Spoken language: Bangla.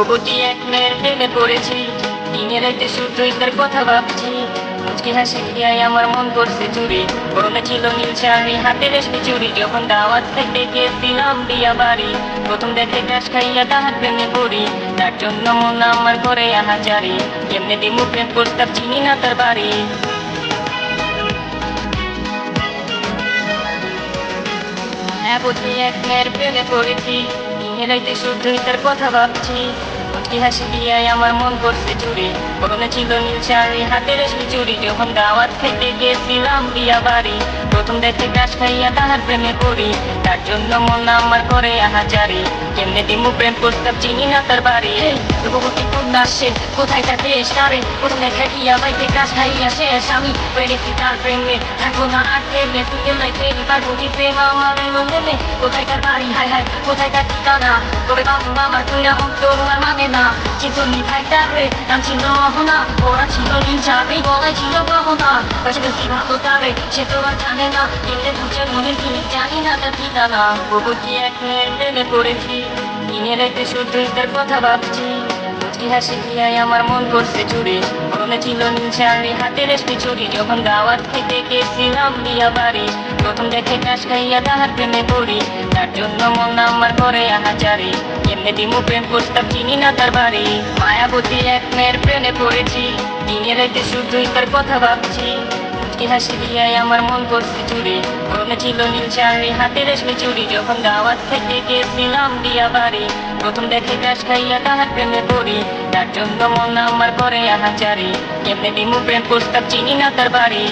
রূপবতী এক মেয়ের প্রেমে পড়েছি। দিনের শুধুই তার কথা ভাবছি। মুচকি হাসি দিয়াই আমার মন করছে চুরি। করোনা ছিল নীল শাড়ি হাতে রেশমি চুরি। যখন দাওয়াত খাইতে গেছিলাম বিয়া বাড়ি, প্রথম দেখে গ্যাস খাইয়া তাহার প্রেমে পড়ি। তার জন্য মন আমার করে আহাজারি। কেমনে দিমু প্রেম প্রস্তাব চিনি না তার বাড়ি। মায়াবতী এক মেয়ের প্রেমে পড়েছি। দিনের শুদ্ধ তার কথা ভাবছি। হাসি দিয়াই আমার মন করছে চুরি করোনা ছিল নিচে হাতে রেশমি চুরি যখন দাওয়াত খেতে গেছিলাম বিয়া বাড়ি, প্রথম দেখে গাছ খাইয়া তাহার প্রেমে পড়ি। তার জন্য মন আমার করে আহাজারি। কেমনে দিমু প্রেম প্রস্তাব, চিনি না তার বাড়ি। রূপবতী কন্যা সে কোথায় তার দেশ তারে প্রথম দেখা বাইতে গাছ খাইয়া শেষ আমি পেরেছি তার প্রেমে থাকব না আর প্রেমে তুই গেলাই প্রেমে পারব কি প্রেম আমার মনে কোথায় তার বাড়ি হায় হায় কোথায় তার ঠিকানা তবে বাবু আমার তুই না হোক তোর আর মানে না চিন্তনি ভাই তারে নাম ছিল অহনা ওরা ছিল নির্যাবে গলায় ছিল গহনা পাশে কি ভালো তারে সে তো আর জানে না এতে বুঝে মনে কি জানি না তার ঠিকানা প্রভুতি এক মেয়ের প্রেমে পড়েছি দিনের রাতে শুধুই তার কথা ভাবছি মুচকি হাসি দিয়াই আমার মন করছে চুরি মনে ছিল নীল আমি হাতে রেশমি চুরি যখন দাওয়াত খেতে গেছিলাম বিয়া বাড়ি, প্রথম দেখে কাশ খাইয়া তাহার প্রেমে পড়ি। তার জন্য মন আমার করে আহাজারি। এমনি দিমু প্রেম প্রস্তাব চিনি না তার বাড়ি। মায়াবতী এক মেয়ের প্রেমে পড়েছি। দিনের রাইতে শুধুই তার কথা ভাবছি। মুচকি হাসি দিয়াই আমার মন করছে চুরি। মনে ছিল নীল শাড়ি হাতে রেশমি চুরি। যখন দাওয়াত খেতে গেছিলাম দিয়া বাড়ি, প্রথম দেখে গাছ খাইয়া তাহার প্রেমে পড়ি। তার জন্য মন আমার করে আহাচারি। কেমনে দিমু প্রেম প্রস্তাব, চিনি না তার বাড়ি।